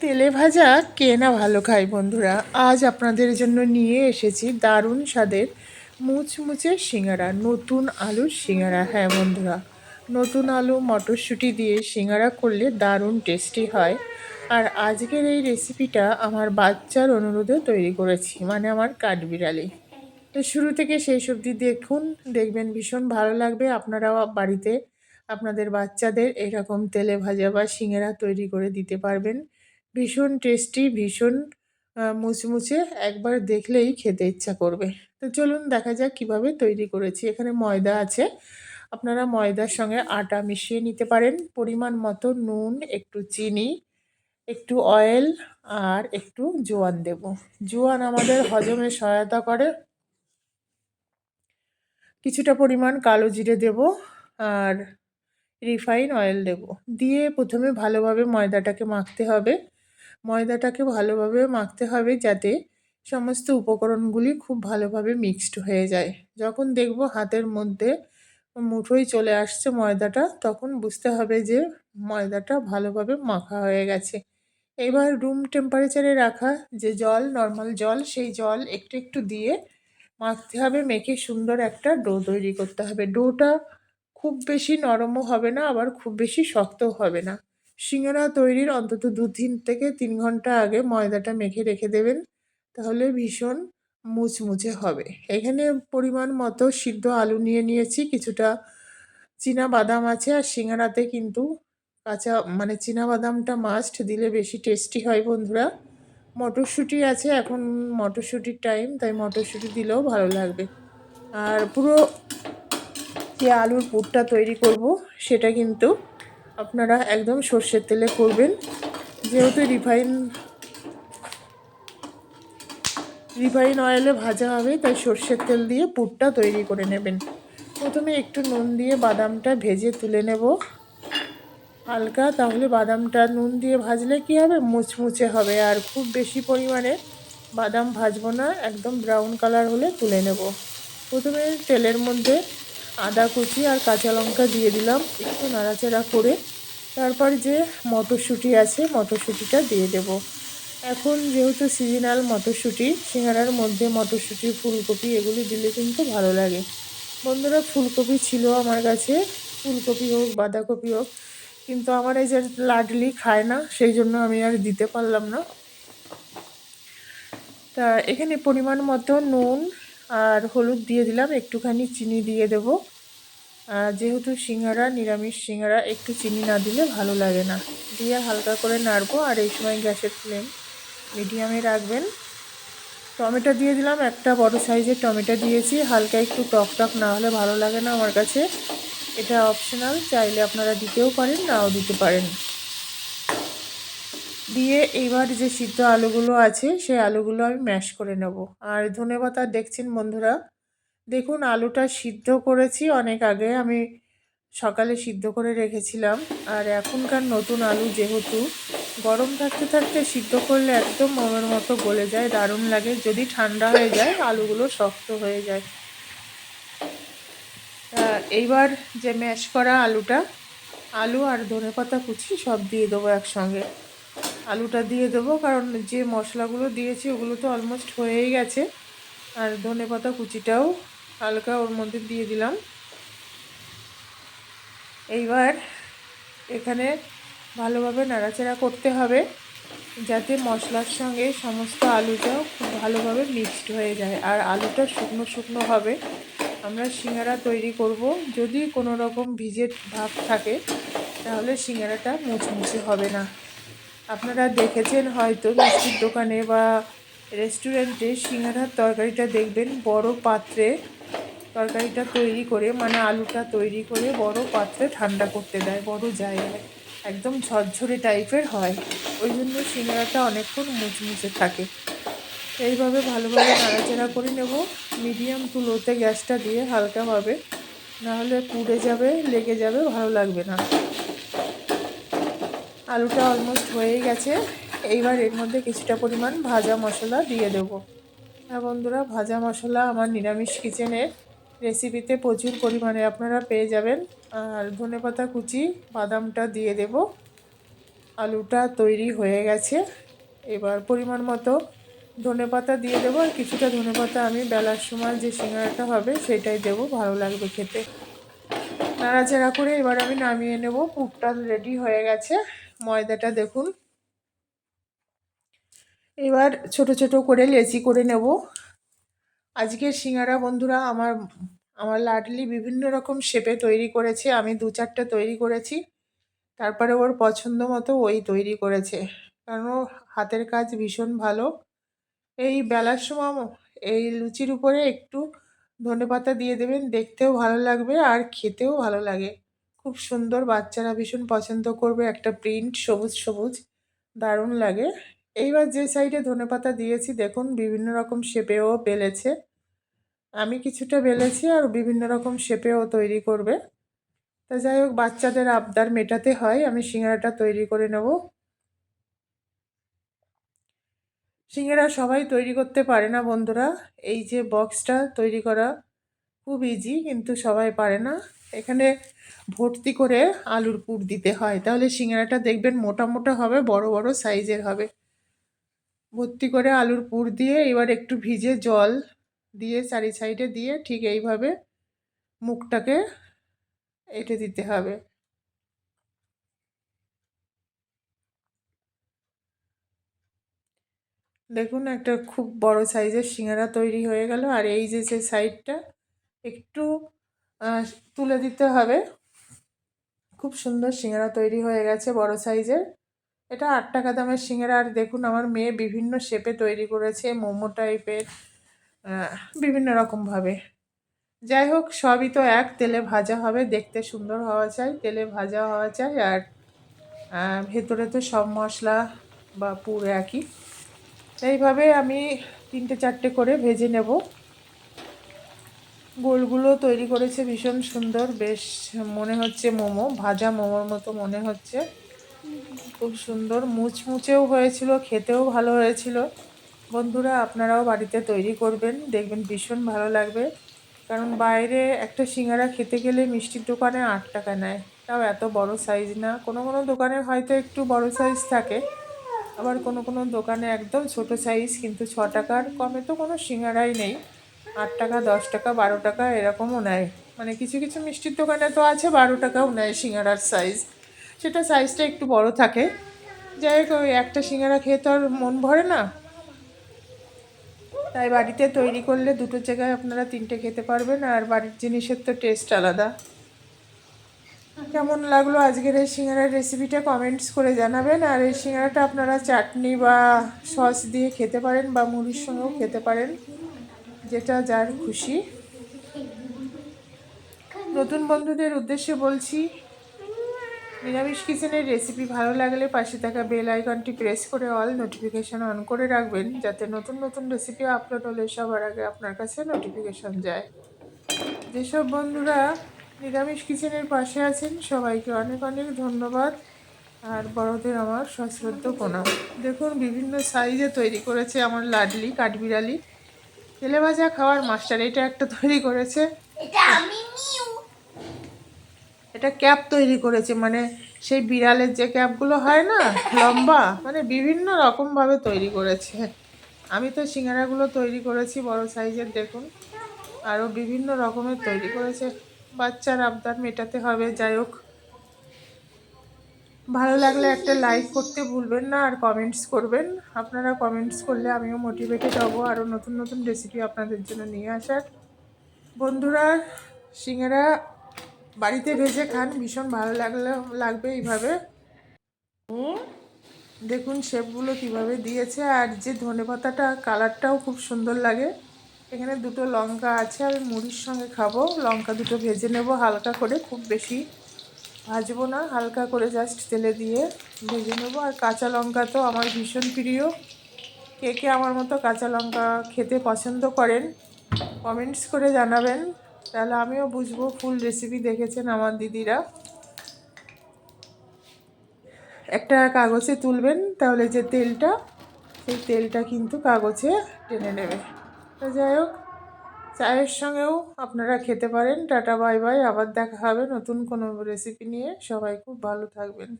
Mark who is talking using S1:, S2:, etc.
S1: তেলে ভাজা কে না ভালো খায় বন্ধুরা? আজ আপনাদের জন্য নিয়ে এসেছি দারুণ স্বাদের মুচমুচে সিঙ্গারা, নতুন আলুর সিঙ্গারা। হ্যাঁ বন্ধুরা, নতুন আলু, মটরশুঁটি দিয়ে সিঙ্গারা করলে দারুণ টেস্টি হয়। আর আজকের এই রেসিপিটা আমার বাচ্চার অনুরোধে তৈরি করেছি মানে আমার কাঠবিড়ালি তো শুরু থেকে সেই সবজি দেখুন, দেখবেন ভীষণ ভালো লাগবে। আপনারাও বাড়িতে আপনাদের বাচ্চাদের এরকম তেলে ভাজা বা সিঙ্গারা তৈরি করে দিতে পারবেন। ভীষণ টেস্টি ভীষণ মুচমুচে একবার দেখলেই খেতে ইচ্ছা করবে। তো চলুন দেখা যাক কীভাবে তৈরি করেছি। এখানে ময়দা আছে। আপনারা ময়দার সঙ্গে আটা মিশিয়ে নিতে পারেন। পরিমাণ মতো নুন, একটু চিনি, একটু অয়েল আর একটু জোয়ান দেব। জোয়ান আমাদের হজমে সহায়তা করে। কিছুটা পরিমাণ কালো জিরে দেব আর রিফাইন অয়েল দেব। দিয়ে প্রথমে ভালোভাবে ময়দাটাকে মাখতে হবে। ময়দাটাকে ভালোভাবে মাখতে হবে যাতে সমস্ত উপকরণগুলি খুব ভালোভাবে মিক্সড হয়ে যায়। যখন দেখব হাতের মধ্যে মুঠোই চলে আসছে ময়দাটা, তখন বুঝতে হবে যে ময়দাটা ভালোভাবে মাখা হয়ে গেছে। এবার রুম টেম্পারেচারে রাখা যে জল নর্মাল জল, সেই জল একটু একটু দিয়ে মাখতে হবে, মেখে সুন্দর একটা ডো তৈরি করতে হবে। ডোটা খুব বেশি নরমও হবে না, আবার খুব বেশি শক্তও হবে না। সিঙ্গারা তৈরির অন্তত দু তিন থেকে তিন ঘণ্টা আগে ময়দাটা মেখে রেখে দেবেন, তাহলে ভীষণ মুচমুচে হবে। এখানে পরিমাণ মতো সিদ্ধ আলু নিয়ে নিয়েছি, কিছুটা চীনা বাদাম আছে আর সিঙ্গারাতে কিন্তু কাঁচা মানে চীনা বাদামটা মাস্ট দিলে বেশি টেস্টি হয় বন্ধুরা। মটরশুঁটি আছে, এখন মটরশুঁটির টাইম তাই মটরশুঁটি দিলেও ভালো লাগবে। আর পুরো যে আলুর পুরটা তৈরি করব, সেটা কিন্তু আপনারা একদম সর্ষের তেলে করবেন। যেহেতু রিফাইন রিফাইন অয়েলে ভাজা হবে, তাই সর্ষের তেল দিয়ে পুরটা তৈরি করে নেবেন। প্রথমে একটু নুন দিয়ে বাদামটা ভেজে তুলে নেব। হালকা, তাহলে বাদামটা নুন দিয়ে ভাজলে কি হবে? মুচমুচে হবে। আর খুব বেশি পরিমাণে বাদাম ভাজবো না, একদম ব্রাউন কালার হলে তুলে নেব। প্রথমে তেলের মধ্যে আদা কুচি আর কাঁচা লঙ্কা দিয়ে দিলাম, একটু নাড়াচাড়া করে। তারপর যে মটরশুঁটি আছে, মটরশুঁটিটা দিয়ে দেব। এখন যেহেতু সিজনাল মটরশুঁটি, সিঙ্গারার মধ্যে মটরশুঁটি, ফুলকপি, এগুলি দিলে কিন্তু ভালো লাগে। বন্ধুরা, ফুলকপি ছিল আমার কাছে, ফুলকপি হোক, বাঁধাকপি হোক, কিন্তু আমার এই যে লাডলি খায় না, সেই জন্য আমি আর দিতে পারলাম না। তা এখানে পরিমাণ মতো নুন আর হলুদ দিয়ে দিলাম, একটুখানি চিনি দিয়ে দেব। আর যেহেতু সিঙ্গারা, নিরামিষ সিঙ্গারা, একটু চিনি না দিলে ভালো লাগে না। দিয়ে হালকা করে নাড়বো, আর এই সময় গ্যাসের ফ্লেম মিডিয়ামে রাখবেন। টমেটো দিয়ে দিলাম, একটা বড় সাইজের টমেটো দিয়েছি। হালকা একটু টক টক না হলে ভালো লাগে না আমার কাছে। এটা অপশনাল চাইলে আপনারা দিতেও পারেন, নাও দিতে পারেন। দিয়ে এইবার যে সিদ্ধ আলুগুলো আছে, সেই আলুগুলো আমি ম্যাশ করে নেব। আর ধনেপাতা দেখছেন বন্ধুরা? দেখুন, আলুটা সিদ্ধ করেছি অনেক আগে। আমি সকালে সিদ্ধ করে রেখেছিলাম। আর এখনকার নতুন আলু যেহেতু, গরম থাকতে থাকতে সিদ্ধ করলে একদম মোমের মতো গলে যায়, দারুণ লাগে। যদি ঠান্ডা হয়ে যায়, আলুগুলো শক্ত হয়ে যায়। এইবার যে ম্যাশ করা আলুটা, আলু আর ধনে পাতা কুচি সব দিয়ে দেবো একসঙ্গে। আলুটা দিয়ে দেবো, কারণ যে মশলাগুলো দিয়েছি ওগুলো তো অলমোস্ট হয়েই গেছে। আর ধনে পাতা কুচিটাও হালকা ওর মধ্যে দিয়ে দিলাম। এইবার এখানে ভালোভাবে নাড়াচাড়া করতে হবে, যাতে মশলার সঙ্গে সমস্ত আলুটাও খুব ভালোভাবে মিক্সড হয়ে যায়। আর আলুটা শুকনো শুকনো হবে। আমরা সিঙ্গারা তৈরি করব। যদি কোনো রকম ভিজে ভাব থাকে, তাহলে সিঙ্গারাটা মুচমুচে হবে না। আপনারা দেখেছেন হয়তো মিষ্টির দোকানে বা রেস্টুরেন্টে সিঙ্গারার তরকারিটা দেখবেন, বড় পাত্রে তরকারিটা তৈরি করে মানে আলুটা তৈরি করে বড় পাত্রে ঠান্ডা করতে দেয়, বড় জায়গায়, একদম ঝরঝরে টাইপের হয়। ওই জন্য সিঙ্গারাটা অনেকক্ষণ মুচমুচে থাকে। এইভাবে ভালোভাবে নাড়াচাড়া করে নেব। মিডিয়াম তুলোতে গ্যাসটা দিয়ে হালকাভাবে, নাহলে পুড়ে যাবে, লেগে যাবে, ভালো লাগবে না। আলুটা অলমোস্ট হয়েই গেছে। এইবার এর মধ্যে কিছুটা পরিমাণ ভাজা মশলা দিয়ে দেব। হ্যাঁ বন্ধুরা, ভাজা মশলা আমার নিরামিষ কিচেনের রেসিপিতে প্রচুর পরিমাণে আপনারা পেয়ে যাবেন। আর ধনেপাতা কুচি, বাদামটা দিয়ে দেব। আলুটা তৈরি হয়ে গেছে। এবার পরিমাণ মতো ধনে পাতা দিয়ে দেবো। আর কিছুটা ধনে পাতা আমি বেলার সময় যে সিঙ্গারাটা হবে সেটাই দেবো, ভালো লাগবে খেতে। নাড়াচাড়া করে এবার আমি নামিয়ে নেব। পুরটা রেডি হয়ে গেছে। ময়দাটা দেখুন। এবার ছোট ছোট করে লেচি করে নেব। আজকের সিঙ্গারা বন্ধুরা আমার আমার লাডলি বিভিন্ন রকম শেপে তৈরি করেছে। আমি দু চারটে তৈরি করেছি। তারপরে ওর পছন্দ মতো ওই তৈরি করেছে। কারণ হাতের কাজ ভীষণ ভালো। এই বেলার সময় এই লুচির উপরে একটু ধনে পাতা দিয়ে দেবেন। দেখতেও ভালো লাগবে আর খেতেও ভালো লাগে। খুব সুন্দর, বাচ্চারা ভীষণ পছন্দ করবে একটা প্রিন্ট সবুজ সবুজ, দারুণ লাগে। এইবার যে সাইডে ধনে পাতা দিয়েছি, দেখুন বিভিন্ন রকম শেপেও বেলেছে। আমি কিছুটা বেলেছি আর বিভিন্ন রকম শেপেও তৈরি করবে। তা যাই হোক, বাচ্চাদের আবদার মেটাতে হয়, আমি সিঙ্গারাটা তৈরি করে নেব। সিঙ্গারা সবাই তৈরি করতে পারে না বন্ধুরা। এই যে বক্সটা তৈরি করা খুব ইজি কিন্তু সবাই পারে না। এখানে ভর্তি করে আলুর পুর দিতে হয়। তাহলে সিঙ্গারাটা দেখবেন মোটা মোটা হবে, বড় বড় সাইজের হবে। ভর্তি করে আলুর পুর দিয়ে এবার একটু ভিজে জল দিয়ে চারি সাইডে দিয়ে ঠিক এইভাবে মুখটাকে এঁটে দিতে হবে। দেখুন একটা খুব বড় সাইজের সিঙ্গারা তৈরি হয়ে গেল। আর এই যে যে সাইডটা একটু তুলে দিতে হবে। খুব সুন্দর সিঙ্গারা তৈরি হয়ে গেছে বড় সাইজের। এটা আট টাকা দামের সিঙ্গারা। আর দেখুন, আমার মেয়ে বিভিন্ন শেপে তৈরি করেছে, মোমো টাইপের বিভিন্ন রকমভাবে যাই হোক, সবই তো এক, তেলে ভাজা হবে, দেখতে সুন্দর হওয়া চাই, তেলে ভাজা হওয়া চাই। আর ভেতরে তো সব মশলা বা পুর একই। এইভাবে আমি তিনটে চারটে করে ভেজে নেব। গোলগুলো তৈরি করেছে ভীষণ সুন্দর। বেশ মনে হচ্ছে মোমো, ভাজা মোমোর মতো মনে হচ্ছে। খুব সুন্দর। মুচমুচেও হয়েছিল, খেতেও ভালো হয়েছিল। বন্ধুরা, আপনারাও বাড়িতে তৈরি করবেন, দেখবেন ভীষণ ভালো লাগবে। কারণ বাইরে একটা সিঙ্গারা খেতে গেলে মিষ্টির দোকানে আট টাকা নেয়। তাও এত বড় সাইজ না। কোনো কোনো দোকানে হয়তো একটু বড় সাইজ থাকে। আবার কোনো কোনো দোকানে একদম ছোট সাইজ কিন্তু ছ টাকার কমে তো কোনো সিঙ্গারাই নেই। আট টাকা, দশ টাকা, বারো টাকা এরকমও নেয়। মানে কিছু কিছু মিষ্টির দোকানে তো আছে বারো টাকাও নেয় সিঙ্গারার সাইজ সেটা সাইজটা একটু বড় থাকে। যাই হোক, ওই একটা সিঙ্গারা খেয়ে তো আর মন ভরে না। তাই বাড়িতে তৈরি করলে দুটো জায়গায় আপনারা তিনটে খেতে পারবেন আর বাড়ির জিনিসের তো টেস্ট আলাদা। কেমন লাগল আজকের এই সিঙ্গারার রেসিপিটা কমেন্টস করে জানাবেন। আর এই সিঙ্গারাটা আপনারা চাটনি বা সস দিয়ে খেতে পারেন বা মুড়ির সঙ্গেও খেতে পারেন। যেটা যার খুশি। নতুন বন্ধুদের উদ্দেশ্যে বলছি, নিরামিষ কিচেনের রেসিপি ভালো লাগলে পাশে থাকা বেল আইকনটি প্রেস করে অল নোটিফিকেশান অন করে রাখবেন, যাতে নতুন নতুন রেসিপি আপলোড হলে সবার আগে আপনার কাছে নোটিফিকেশান যায়। যেসব বন্ধুরা নিরামিষ কিচেনের পাশে আছেন, সবাইকে অনেক অনেক ধন্যবাদ। আর বড়দের আমার সশ্রদ্ধ প্রণাম। দেখুন, বিভিন্ন সাইজে তৈরি করেছে আমার লাডলি, কাঠবিড়ালি। তেলে ভাজা খাওয়ার মাস্টার এটা একটা তৈরি করেছে। এটা ক্যাপ তৈরি করেছে মানে সেই বিড়ালের যে ক্যাপগুলো হয় না লম্বা মানে বিভিন্ন রকমভাবে তৈরি করেছে। আমি তো সিঙ্গারাগুলো তৈরি করেছি বড় সাইজের দেখুন। আরও বিভিন্ন রকমের তৈরি করেছে। বাচ্চার আবদার মেটাতে হবে যাই হোক। ভালো লাগলে একটা লাইক করতে ভুলবেন না, আর কমেন্টস করবেন। আপনারা কমেন্টস করলে আমিও মোটিভেটেড হব আরও নতুন নতুন রেসিপি আপনাদের জন্য নিয়ে আসার। বন্ধুরা, সিঙ্গারা বাড়িতে ভেজে খান, ভীষণ ভালো লাগলে, লাগবে এইভাবে। দেখুন শেপগুলো কীভাবে দিয়েছে, আর যে ধনে পাতাটা কালারটাও খুব সুন্দর লাগে। এখানে দুটো লঙ্কা আছে, আমি মুড়ির সঙ্গে খাব। লঙ্কা দুটো ভেজে নেব হালকা করে, খুব বেশি ভাজবো না, হালকা করে জাস্ট তেলে দিয়ে ভেজে নেব। আর কাঁচা লঙ্কা তো আমার ভীষণ প্রিয়। কে কে আমার মতো কাঁচা লঙ্কা খেতে পছন্দ করেন কমেন্টস করে জানাবেন। তাহলে আমিও বুঝব ফুল রেসিপি দেখেছেন আমার দিদিরা। একটা কাগজে তুলবেন, তাহলে যে তেলটা, সেই তেলটা কিন্তু কাগজে টেনে নেবে। তো যাই হোক চায়ের সঙ্গেও আপনারা খেতে পারেন। Tata, bye bye. আবার দেখা হবে নতুন কোনো রেসিপি নিয়ে। সবাই খুব ভালো থাকবেন।